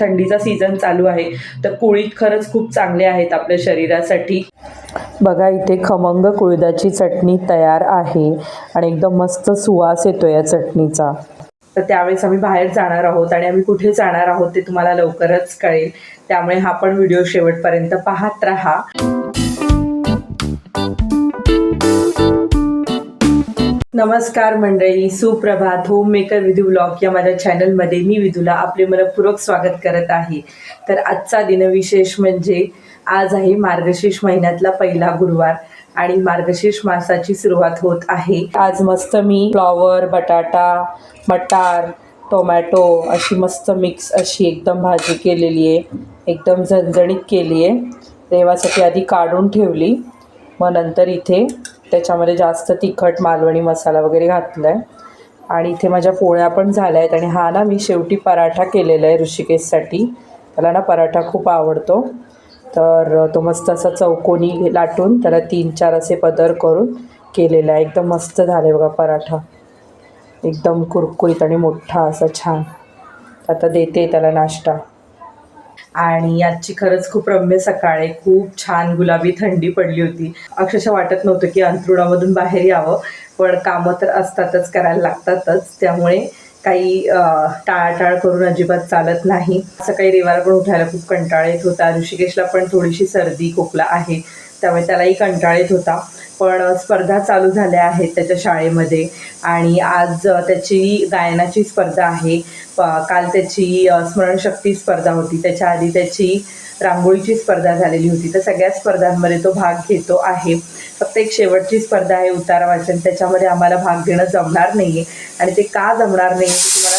थंडीचा सीझन चालू आहे. तर कुळीत खरंच खूप चांगले आहेत आपल्या शरीरासाठी. बघा इथे खमंग कुळदाची चटणी तयार आहे आणि एकदम मस्त सुवास येतो या चटणीचा. तर त्यावेळेस आम्ही बाहेर जाणार आहोत आणि आम्ही कुठे जाणार आहोत ते तुम्हाला लवकरच कळेल. त्यामुळे हा पण व्हिडिओ शेवटपर्यंत पाहत राहा. नमस्कार मंडळी सुप्रभात. होम मेकर विधू ब्लॉग या माझ्या चॅनलमध्ये मी विधूला आपले मनपूर्वक स्वागत करत आहे. तर आजचा दिनविशेष म्हणजे आज आहे मार्गशीर्ष महिन्यातला पहिला गुरुवार आणि मार्गशीर्ष मासाची सुरुवात होत आहे. आज मस्त मी फ्लॉवर बटाटा मटार टोमॅटो अशी मस्त मिक्स अशी एकदम भाजी केलेली आहे. एकदम झणझणीत केली आहे. देवासाठी आधी काढून ठेवली. मग नंतर इथे त्याच्यामध्ये जास्त तिखट मालवणी मसाला वगैरे घातला आहे आणि इथे माझ्या पोळ्या पण झाल्या आहेत आणि हा ना मी शेवटी पराठा केलेला आहे ऋषिकेशसाठी. त्याला ना पराठा खूप आवडतो. तर तो मस्त असा चौकोनी लाटून त्याला तीन चार असे पदर करून केलेला आहे. एकदम मस्त झाले बघा पराठा. एकदम कुरकुरीत आणि मोठा असा छान. आता देते त्याला नाश्ता. आणि आजची खरंच खूप रम्य सकाळ आहे खूप छान गुलाबी थंडी पडली होती. अक्षरशः वाटत नव्हतं की अंथरुणामधून बाहेर यावं पण कामं तर असतातच करायला लागतातच. त्यामुळे काही टाळाटाळ करून अजिबात चालत नाही. सकाळी रविवार पण उठायला खूप कंटाळा येत होता. ऋषिकेशला पण थोडीशी सर्दी खोकला आहे. त्यामुळे त्यालाही कंटाळा येत होता. पण स्पर्धा चालू झाल्या आहेत त्याच्या शाळेमध्ये आणि आज त्याची गायनाची स्पर्धा आहे. प- काल त्याची स्मरणशक्ती स्पर्धा होती. त्याच्या आधी त्याची रांगोळीची स्पर्धा झालेली होती. तर सगळ्या स्पर्धांमध्ये तो भाग घेतो आहे. फक्त एक शेवटची स्पर्धा आहे उतारा वाचन. त्याच्यामध्ये आम्हाला भाग घेणं जमणार नाही आहे आणि ते का जमणार नाही तुम्हाला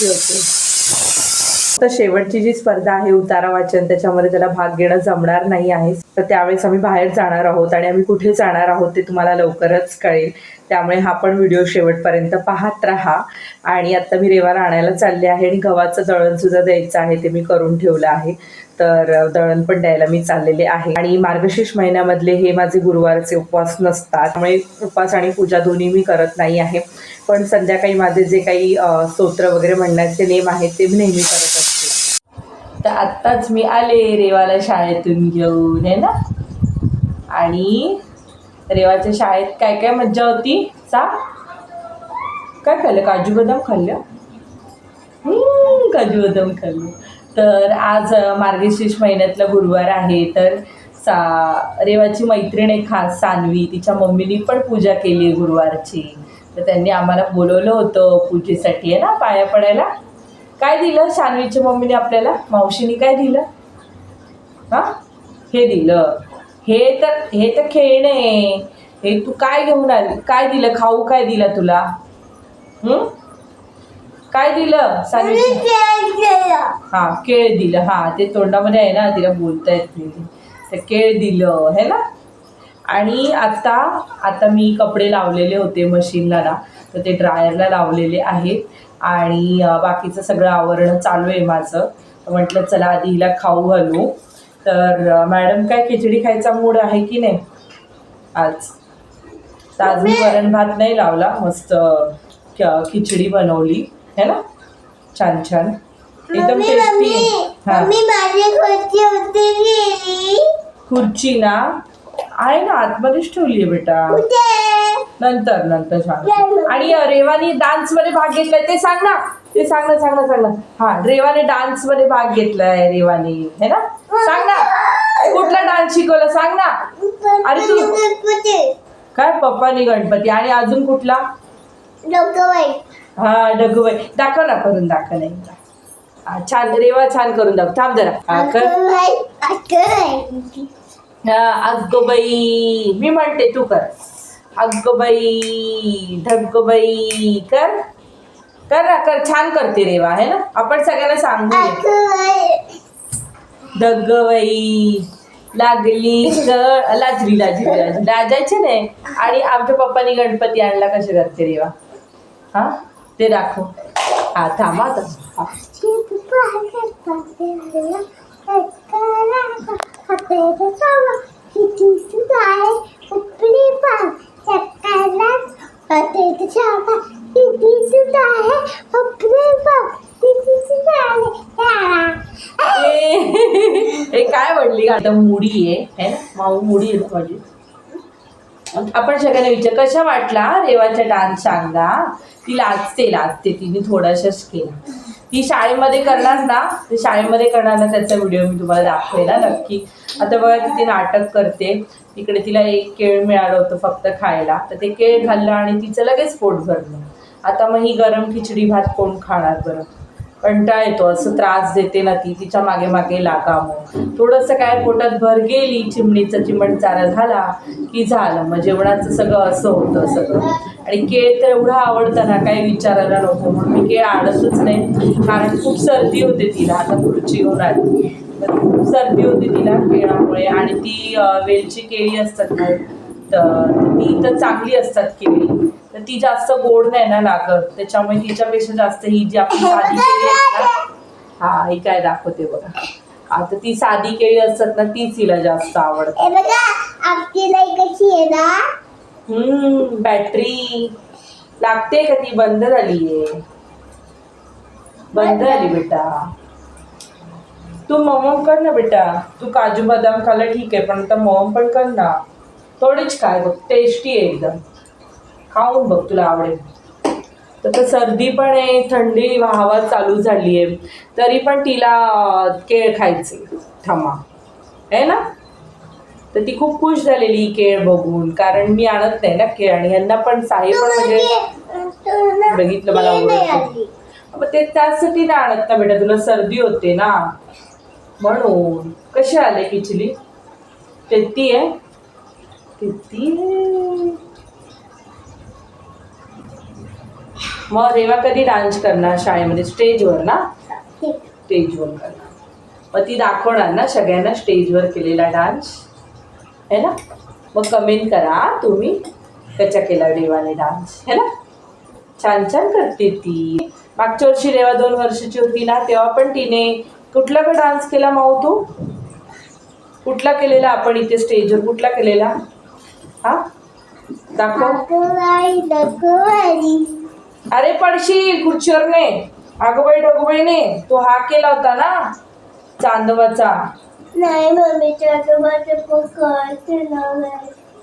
ती होते. तर शेवटची जी स्पर्धा आहे उतारा वाचन त्याच्यामध्ये त्याला भाग घेणं जमणार नाही आहे. तर त्यावेळेस आम्ही बाहेर जाणार आहोत आणि आम्ही कुठे जाणार आहोत ते तुम्हाला लवकरच कळेल. त्यामुळे हा पण व्हिडिओ शेवटपर्यंत पाहत राहा. आणि आता मी रेवाला आणायला चालले आहे आणि गव्हाचं दळण सुद्धा द्यायचं आहे ते मी करून ठेवलं आहे. तर दळण पण द्यायला मी चाललेले आहे. आणि मार्गशीर्ष महिन्यामधले हे माझे गुरुवारचे उपवास नसतात. त्यामुळे उपवास आणि पूजा दोन्ही मी करत नाही आहे. पण संध्याकाळी माझे जे काही स्तोत्र वगैरे म्हणण्याचे नेम आहेत ते मी नेहमी करत असते. तर आत्ताच मी आले रेवाला शाळेतून घेऊन आहे ना? आणि रेवाच्या शाळेत काय काय मज्जा होती? सांग. काय खाल्लं? काजू बदाम खाल्लं? काजू बदाम खाल्लं. तर आज मार्गशीर्ष महिन्यातला गुरुवार आहे तर सा रेवाची मैत्रीण आहे खास सानवी. तिच्या मम्मीनी पण पूजा केली आहे गुरुवारची. तर त्यांनी आम्हाला बोलवलं होतं पूजेसाठी आहे ना? पाया पडायला. काय दिलं सान्वीच्या मम्मीने आपल्याला? मावशीने काय दिलं? हां? हे दिलं. हे तर हे तर खेळणे. हे तू काय घेऊन आली? काय दिलं? खाऊ काय दिलं तुला? हं? काय दिलं सान्वी हा केळ दिलं. हा ते तोंडामध्ये आहे ना तिला बोलता येत नाही. तर केळ दिलं है ना? आणि आता आता मी कपडे लावलेले होते मशीनला ना तर ते ड्रायरला लावलेले आहेत. आणि बाकीचं सगळं आवरणं चालू आहे माझं. म्हटलं चला आधी हिला खाऊ घालू. तर मॅडम काय खिचडी खायचा मूड आहे की नाही? आज. तर आज मी वरण भात नाही लावला. मस्त खिचडी बनवली. है ना? छान छान. एकदम टेस्टी हा. खुर्ची ना? आहे ना आतमध्येच ठेवली आहे बेटा नंतर नंतर सांग. आणि रेवानी डान्समध्ये भाग घेतलाय ते सांग ना. ते सांग ना सांग ना सांग ना. हा रेवाने डान्समध्ये भाग घेतलाय रेवानी. है ना? सांग ना. कुठला डान्स शिकवला सांग ना. अरे तू- काय पप्पानी गणपती? आणि अजून कुठला? हा डगूबाई दाखव ना करून दाखव नाही छान. रेवा छान करून दाखव. थांब जरा. अग्गोबाई मी म्हणते तू कर. अग्गोबाई ढग्गोबाई कर. कर ना कर. छान करते रेवा आहे ना? आपण सगळ्यांना सांगू बाई लागली तर लाजरी लाजरी लाजरी लाजायचे नाही. आणि आमच्या पप्पानी गणपती आणला कसे करते रेवा? हा? ते दाखव. हा थांबा आता. हा. आता इथे शाळा किती सुद्धा आहे बापरे बाप किती सुद्धा आहे ए, हे काय म्हणली आता? मुडी आहे है? ना माऊ मुडी आहे माझी. आपण सगळ्यांना विचार कशा वाटला रेवाचा डान्स चांगला? ती लाजते लाजते तिने थोडाशाच केला ती शाळेमध्ये करणार ना शाळेमध्ये करणार ना त्याचा व्हिडिओ मी तुम्हाला दाखवेल ना नक्की. आता बघा ती नाटक करते. तिकडे तिला एक केळ मिळालं होतं फक्त खायला. तर ते केळ खाल्लं आणि तिचं लगेच पोट भरलं. आता मग ही गरम खिचडी भात कोण खाणार बरं? कंटाळ येतो असं त्रास देते ना ती तिच्यामागे मागे लागा मग थोडंसं काय पोटात भर गेली चिमणीचा चिमण चारा झाला की झालं. मग जेवणाचं सगळं असं होतं सगळं. आणि केळ तर एवढं आवडतं ना काही विचारायला नको. म्हणून मी केळ आणतच नाही. कारण खूप सर्दी होते तिला. आता पुढची येऊन आली. तर खूप सर्दी होती तिला केळामुळे. आणि ती वेलची केळी असतात ना तर ती तर चांगली असतात केळी. ती जास्त गोड नाही ना लागत. त्याच्यामुळे तिच्यापेक्षा जास्त ही जी आपली साधी केळी आहेत ना हा ही काय दाखवते बघा. आता ती साधी केळी असतात ना तीच तिला जास्त आवडतात हे बघा आपली लाई कशी आहे ना? हम्म बॅटरी लागते का ती? बंद झालीये बंद झाली बेटा. तू मोमोम कर ना बेटा. तू काजू बदाम खाल्लं ठीक आहे पण आता मोमोम पण कर ना. थोडीच काय बघ टेस्टी आहे एकदम. खाऊन बघ तुला आवडेल. तर सर्दी पण आहे थंडी हवा चालू झाली आहे. तरी पण तिला केळ खायचे थांबा. आहे ना? तर ती खूप खुश झालेली केळ बघून कारण मी आणत नाही ना केळ आणि यांना पण साई पण म्हणजे बघितलं मला ओळखते ते त्यासाठी नाही आणत ना बेटा तुला सर्दी होते ना. म्हणून. कशी आले किचली तेत्ती आहे? तेत्ती आहे? मग रेवा कधी डान्स करणार शाळेमध्ये? स्टेजवर ना? स्टेजवर करणार. मग ती दाखवणार ना सगळ्यांना स्टेजवर केलेला डान्स है ना? मग कमेंट करा तुम्ही कशा केला रेवाने डान्स है ना? छान छान करते ती. मागच्या वर्षी रेवा दोन वर्षाची होती ना तेव्हा पण तिने कुठला का डान्स केला माऊ तू? कुठला केलेला? आपण इथे स्टेजवर कुठला केलेला? हा? दाखव. अरे पडशील खुर्चीवर ने अगोबाई डोगोबाईने तो हा केला होता ना चांदवाचा नाही ना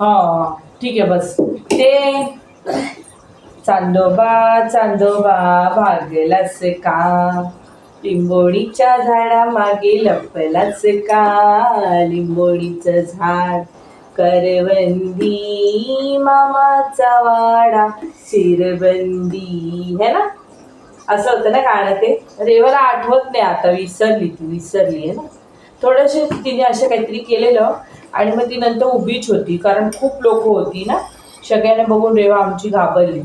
हा ठीक आहे बस. ते चांदोबा चांदोबा भागलाच का? लिंबोडीच्या झाडा मागे लपलाच का? लिंबोडीचं झाड. करवंदी मामाचा वाडा शिरबंदी है ना? असं होतं ना गाणं ते? रेवाला आठवत नाही आता विसरली ती विसरली आहे ना? थोडेसे तिने असं काहीतरी केलेलं आणि मग ती नंतर उभीच होती कारण खूप लोक होती ना? सगळ्यांना बघून रेवा आमची घाबरली.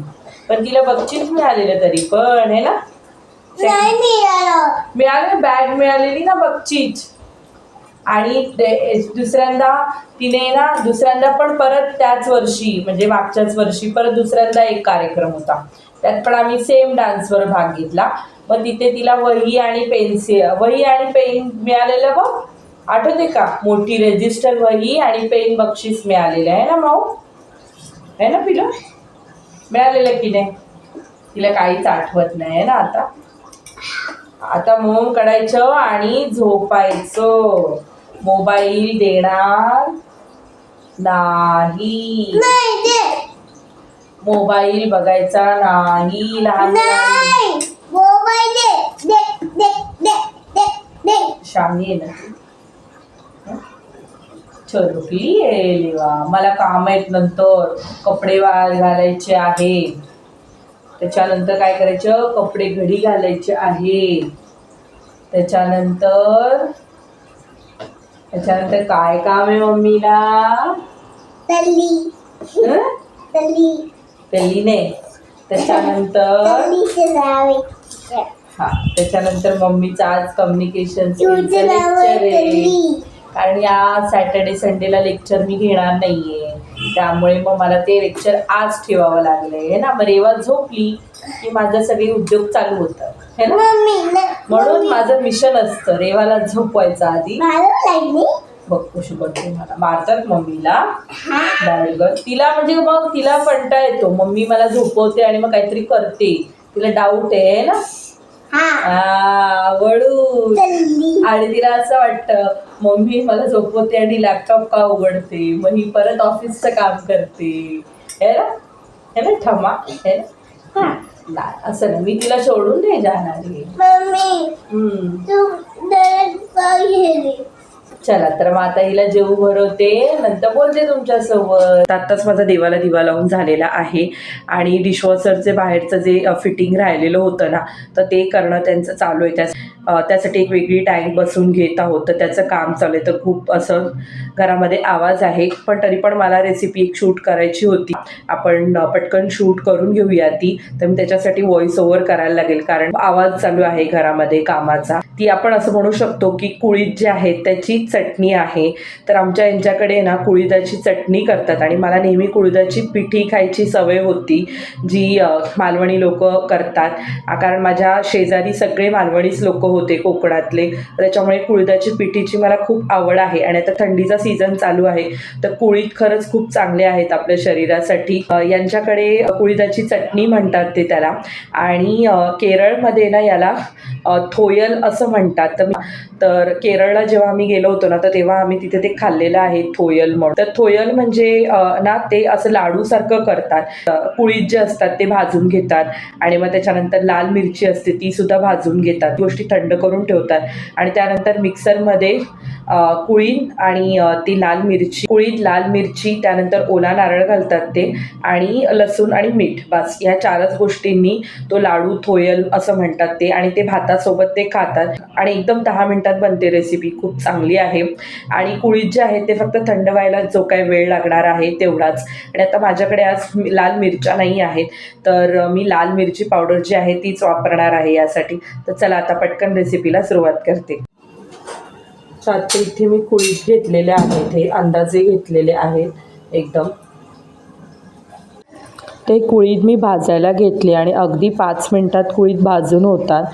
पण तिला बक्षीस मिळालेलं तरी पण है ना? नाही मिळालं. मिळालं? बॅग मिळालेली ना बक्षीस? आणि ते- दुसऱ्यांदा तिने ना दुसऱ्यांदा पण परत त्याच वर्षी म्हणजे मागच्याच वर्षी परत दुसऱ्यांदा एक कार्यक्रम होता. त्यात पण आम्ही सेम डान्सवर भाग घेतला. मग तिथे तिला वही आणि पेन्सिल वही आणि पेन मिळालेलं बघ. आठवते का? मोठी रेजिस्टर वही आणि पेन बक्षीस मिळालेलं आहे ना माऊ आहे ना पिलं? मिळालेलं की नाही? तिला काहीच आठवत नाही आहे ना आता? आता मोम काढायचं आणि झोपायचं. मोबाईल देणार नाही. मोबाईल बघायचा नाही लहान मुलांनी. नाही. मोबाईल दे. दे दे दे दे दे. शामी आहे ना. ती हं? छोटली आहे लेवा. मला काम आहेत नंतर. कपडे वाळ घालायचे आहे त्याच्यानंतर काय करायचं? कपडे घडी घालायचे आहे त्याच्यानंतर त्याच्यानंतर काय काम आहे मम्मीला? तल्ली. हं? तल्ली. पेलीने त्याच्यानंतर? तल्लीचं नाव आहे हा त्याच्यानंतर मम्मीचं आज कम्युनिकेशन तुझं नाव आहे तल्ली. कारण या सॅटर्डे संडेला लेक्चर मी घेणार नाहीये. त्यामुळे मग मला ते लेक्चर आज ठेवावं लागलंय है ना? मग रेवा झोपली की माझं सगळे उद्योग चालू होतात है ना? म्हणून माझं मिशन असतं रेवाला झोपवायचं आधी. बघ कशी बघते मला. मारतात मम्मीला. गर्ल तिला म्हणजे मग तिला कंटाळा येतो. मम्मी मला झोपवते आणि मग काहीतरी करते. तिला डाऊट आहे ना? वळू. आणि तिला असं वाटतं मम्मी मला झोपवते आणि लॅपटॉप का उघडते? मग ही परत ऑफिसचं काम करते. है ना? है ना? ठमा. है ना? हा. असं ना. मी तिला सोडून नाही जाणार चला तर मग आता हिला जेव भरवते. नंतर बोलते तुमच्यासोबत. आत्ताच माझा देवाला दिवा लावून झालेला आहे. आणि डिशवॉशरचे बाहेरचं जे फिटिंग राहिलेलं होतं ना तर ते करणं त्यांचं चालू आहे. त्या त्यासाठी एक वेगळी टँक बसून घेत आहोत. तर त्याचं काम चालू आहे. तर खूप असं घरामध्ये आवाज आहे. पण तरी पण मला रेसिपी एक शूट करायची होती. आपण पटकन शूट करून घेऊया ती. तर मी त्याच्यासाठी व्हॉइस ओव्हर करायला लागेल. कारण आवाज चालू आहे घरामध्ये कामाचा. ती आपण असं म्हणू शकतो की कुळीत जे आहे त्याची चटणी आहे. तर आमच्या यांच्याकडे ना कुळीदाची चटणी करतात आणि मला नेहमी कुळीदाची पिठी खायची सवय होती जी मालवणी लोक करतात. कारण माझ्या शेजारी सगळे मालवणीच लोक होते कोकणातले. त्याच्यामुळे कुळीदाची पिठीची मला खूप आवड आहे आणि आता थंडीचा सीझन चालू आहे. तर कुळीत खरंच खूप चांगले आहेत आपल्या शरीरासाठी. यांच्याकडे कुळीदाची चटणी म्हणतात ते त्याला. आणि केरळमध्ये ना याला थोयल असं म्हणतात. तर तर केरळला जेव्हा आम्ही गेलो होतो ना तर तेव्हा आम्ही तिथे ते खाल्लेलं आहे थोयल म्हणून. तर थोयल म्हणजे ना ते असं लाडूसारखं करतात. कुळीत जे असतात ते भाजून घेतात. आणि मग त्याच्यानंतर लाल मिरची असते ती सुद्धा भाजून घेतात. गोष्टी थंड करून ठेवतात. आणि त्यानंतर मिक्सरमध्ये अ, कुळीद आणि ती लाल मिरची कुळीद लाल मिरची त्यानंतर ओला नारळ घालतात ते आणि लसूण आणि मीठ. बस ह्या चारच गोष्टींनी तो लाडू थोयल असं म्हणतात ते आणि ते भात भातासोबत ते खातात. आणि एकदम दहा मिनिटात बनते रेसिपी खूप चांगली आहे. आणि कुळीत जे आहे ते फक्त थंड व्हायला जो काही वेळ लागणार आहे तेवढाच. आणि आता माझ्याकडे आज लाल मिरच्या नाही आहेत. तर मी लाल मिरची पावडर जी आहे तीच वापरणार आहे यासाठी. तर चला आता पटकन रेसिपीला सुरुवात करते. आता इथे मी कुळीत घेतलेले आहेत. हे अंदाजे घेतलेले आहेत एकदम. ते कुळीत मी भाजायला घेतले आणि अगदी पाच मिनटात कुळीत भाजून होतात.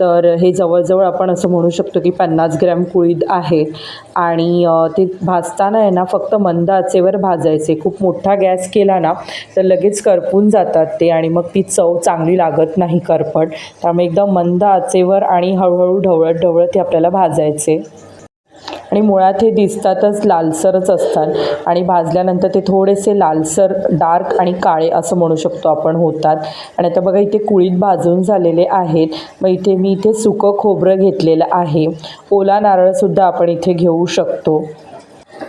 तर हे जवळजवळ आपण असं म्हणू शकतो की पन्नास ग्रॅम कुळीद आहेत आणि ते भाजताना आहे ना फक्त मंद आचेवर भाजायचे. खूप मोठा गॅस केला ना तर लगेच करपून जातात ते आणि मग ती चव चांगली लागत नाही करपट. त्यामुळे एकदम मंद आचेवर आणि हळूहळू ढवळत ढवळत हे आपल्याला भाजायचे. आणि मुळात हे दिसतातच लालसरच असतात. आणि भाजल्यानंतर ते थोडेसे लालसर डार्क आणि काळे असं म्हणू शकतो आपण होतात. आणि आता बघा इथे कुळीत भाजून झालेले आहेत. मग इथे मी इथे सुकं खोबरं घेतलेलं आहे. ओला नारळसुद्धा आपण इथे घेऊ शकतो.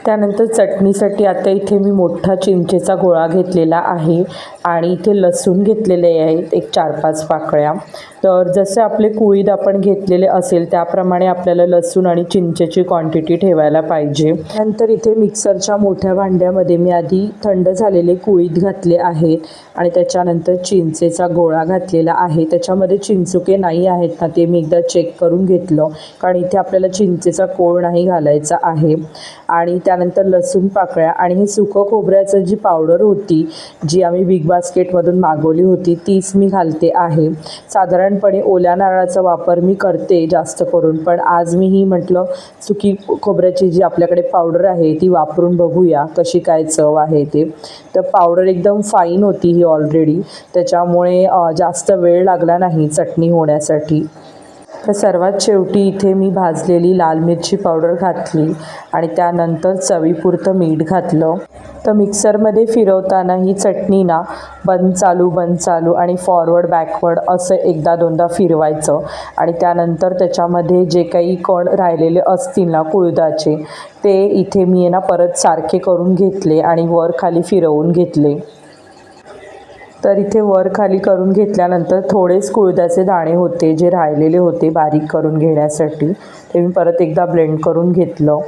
त्यानंतर चटणीसाठी आता इथे मी मोठा चिंचेचा गोळा घेतलेला आहे आणि इथे लसूण घेतलेले आहेत एक चार पाच पाकळ्या. तर जसे आपले कुळीद आपण घेतलेले असेल त्याप्रमाणे आपल्याला लसूण आणि चिंचेची क्वांटिटी ठेवायला पाहिजे. नंतर इथे मिक्सरच्या मोठ्या भांड्यामध्ये मी आधी थंड झालेले कुळीद घातले आहेत आणि त्याच्यानंतर चिंचेचा गोळा घातलेला आहे. त्याच्यामध्ये चिंचुके नाही आहेत ना ते मी एकदा चेक करून घेतलं. कारण इथे आपल्याला चिंचेचा कोळ नाही घालायचा आहे. आणि त्या त्यानंतर लसूण पाकळ्या आणि ही सुकं खोबऱ्याचं जी पावडर होती जी आम्ही बिग बास्केटमधून मागवली होती तीच मी घालते आहे. साधारणपणे ओल्या नारळाचा वापर मी करते जास्त करून पण आज मी ही म्हटलं सुकी खोबऱ्याची जी आपल्याकडे पावडर आहे ती वापरून बघूया कशी काय चव आहे ते. तर पावडर एकदम फाईन होती ही ऑलरेडी त्याच्यामुळे जास्त वेळ लागला नाही चटणी होण्यासाठी. तर सर्वात शेवटी इथे मी भाजलेली लाल मिरची पावडर घातली आणि त्यानंतर चवीपुरतं मीठ घातलं. तर मिक्सरमध्ये फिरवताना ही चटणी ना बंद चालू बंद चालू आणि फॉरवर्ड बॅकवर्ड असं एकदा दोनदा फिरवायचं. आणि त्यानंतर त्याच्यामध्ये जे काही कण राहिलेले असतील ना कुळदाचे ते इथे मी आहे ना परत सारखे करून घेतले आणि वर खाली फिरवून घेतले. तर इथे वर खाली करून घेतल्यानंतर थोडेच कुळदाचे दाणे होते जे राहिलेले होते बारीक करून घेण्यासाठी. ते मी परत एकदा ब्लेंड करून घेतलं.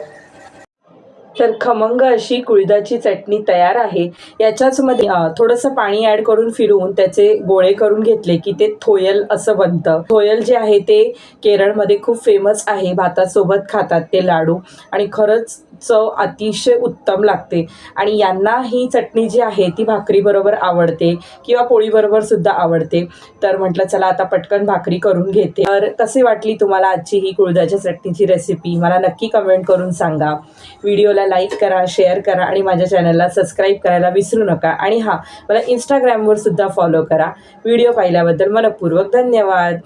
तर खमंग अशी कुळदाची चटणी तयार आहे. याच्याच मध्ये थोडंसं पाणी ॲड करून फिरवून त्याचे गोळे करून घेतले की ते थोयल असं बनतं. थोयल जे आहे ते केरळमध्ये खूप फेमस आहे. भातासोबत खातात ते लाडू. आणि खरंच चव अतिशय उत्तम लागते. आणि यांना ही चटणी जी आहे ती भाकरीबरोबर आवडते किंवा पोळीबरोबर सुद्धा आवडते. तर म्हटलं चला आता पटकन भाकरी करून घेते. तर कसे वाटली तुम्हाला आजची ही कुळदाच्या चटणीची रेसिपी मला नक्की कमेंट करून सांगा. व्हिडिओला लाईक करा शेअर करा आणि माझ्या चॅनलला सबस्क्राईब करायला विसरू नका. आणि हां मला इंस्टाग्रामवर सुद्धा फॉलो करा. व्हिडिओ पाहिल्याबद्दल मनपूर्वक धन्यवाद.